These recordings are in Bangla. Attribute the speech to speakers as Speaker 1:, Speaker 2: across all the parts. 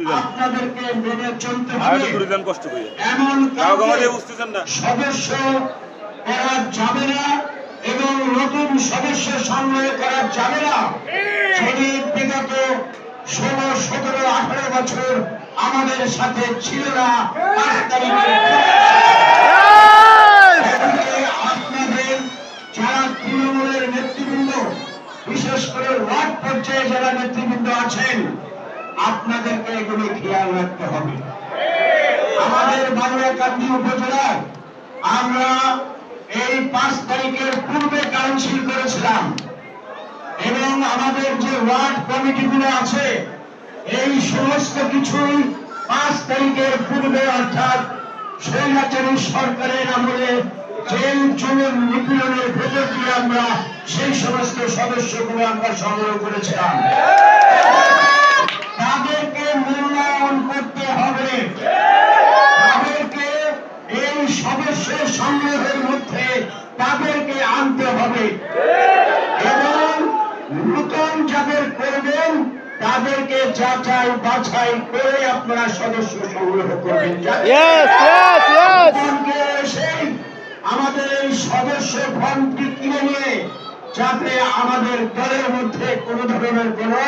Speaker 1: দূরে যান
Speaker 2: আপনাদেরকে মেনে চলতে
Speaker 1: আর
Speaker 2: হবে।
Speaker 1: একটু দূরে যান কষ্ট করে।
Speaker 2: এমন
Speaker 1: গাও গামা
Speaker 2: কাউকে
Speaker 1: দিয়ে বুঝতেছেন না।
Speaker 2: সদস্য করা যাবে না এবং নতুন সদস্য সংগ্রহ করা যাবে না। যিনি বিগত ষোলো সতেরো আঠারো বছর আমাদের সাথে ছিল না পাঁচ আপনাদের যারা তৃণমূলের নেতৃবৃন্দ বিশেষ করে ওয়ার্ড পর্যায়ে যারা নেতৃবৃন্দ আছেন আপনাদেরকে এগুলো খেয়াল রাখতে হবে। আমাদের বাংলাকান্দি উপজেলায় আমরা এই পাঁচ তারিখের পূর্বে কাউন্সিল করেছিলাম এবং আমাদের যে ওয়ার্ড কমিটিগুলো আছে, এই সমস্ত কিছুই পাঁচ তারিখের পূর্বে অর্থাৎ স্বৈরাচারী সরকারের আমলে জেল চুলের নিপীড়নের ভেতর দিয়ে আমরা সেই সমস্ত সদস্যগুলো আমরা সংগ্রহ করেছিলাম তাদেরকে মূল্যায়ন করতে হবে তাদেরকে সদস্য সংগ্রহের মধ্যে তাদেরকে আনতে হবে। এবং নূতন যাদের করবেন তাদেরকে যাচাই বাছাই করে আপনারা সদস্য সংগ্রহ করবেন। আমাদের এই সদস্য ফর্মটি কিনে নিয়ে যাতে আমাদের দলের মধ্যে কোনো ধরনের কোনো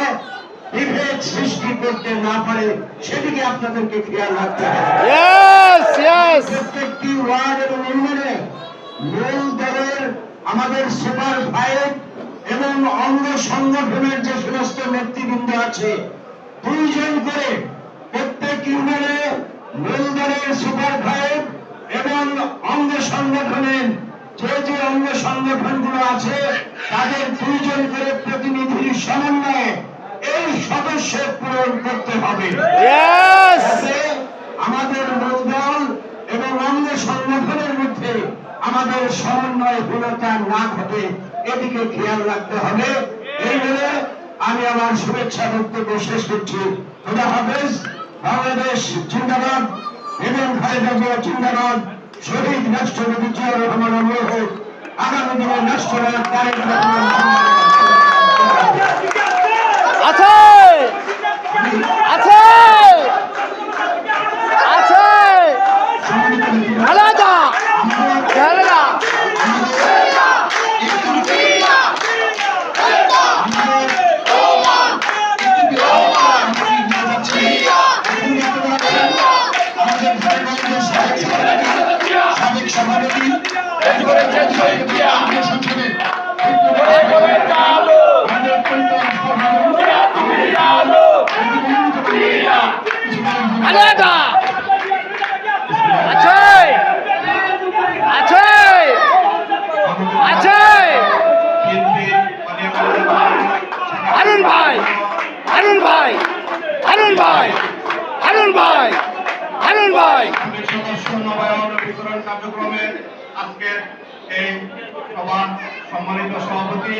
Speaker 2: বিভেদ সৃষ্টি করতে না পারে সেদিকে আপনাদেরকে খেয়াল রাখতে হবে
Speaker 3: Yes, yes.
Speaker 2: প্রত্যেকটি ওয়ার্ড এবং ইউনিয়নে মূল দলের আমাদের সুপার ফাইভ এবং অঙ্গ সংগঠনের যে সমস্ত নেতৃবৃন্দ আছে দুইজন করে প্রত্যেক ইউনিয়নে মূল দলের সুপার ফাইভ এবং অঙ্গ সংগঠনের যে যে অঙ্গ সংগঠনগুলো আছে তাদের দুইজন করে প্রতিনিধি সমন্বয়ে পূরণ করতে হবে। আমাদের মূলদল এবং অঙ্গ সংগঠনের মধ্যে আমাদের সমন্বয় হীনতা না ঘটে এদিকে খেয়াল রাখতে হবে। এই বলে আমি আমার শুভেচ্ছা বক্তব্য শেষ করছি। খোদা হাফেজ বাংলাদেশ জিন্দাবাদ এবং খালেদা জিয়া জিন্দাবাদ শহীদ রাষ্ট্রপতি জিয়া রহমান অমর হোক। আগামী দিনে রাষ্ট্রনায়ক তারেক রহমান।
Speaker 3: আছে আলাদা। আছে আছে আছে হারুন ভাই হারুন ভাই হারুন ভাই হারুন ভাই হারুন ভাই।
Speaker 4: বিতরণ কার্যক্রমে আজকের এই সভার সম্মানিত সভাপতি